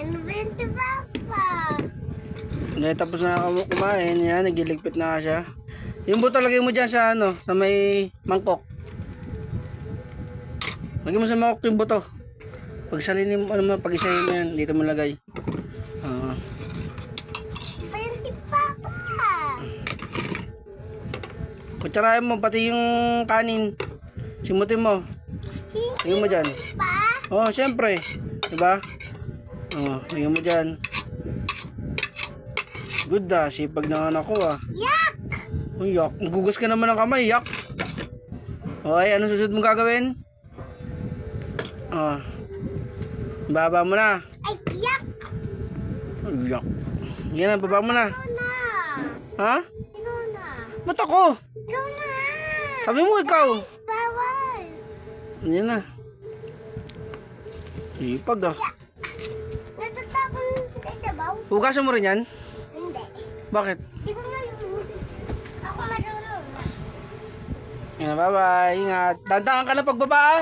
Yun si Papa? Dahil tapos na ako kumain, yan, nagiligpit na siya. Yung buto lagay mo dyan sa ano, sa may mangkok. Lagay mo sa mangkok yung buto. Pag salinin mo, ano mo, pag isahin mo yan, dito mo lagay. Yun si Papa? kutsarahin mo, pati yung kanin. Simutin mo. Lagay mo dyan. Pa? Oh, syempre. Diba? Oh, lagay mo dyan. Good ah, sipag na anak ko ah. Yak! Oh, yak. Nagugas ka naman ng kamay, yak. Okay, ano susunod mong gagawin? Oh. Baba mo na. Ay, yak! Oh, yak. Yan na, baba mo na. Ikaw na! Ha? Ikaw na! Ba't ako? Ikaw na! Sabi mo ikaw. Bawal! Yan na. Sipag ah. Sabaw? Hugasan mo rin yan? Hindi. Bakit? Di ko marunong. Ako marunong. Yan na, bye-bye. Ingat. Dandangan ka na pagbaba ah.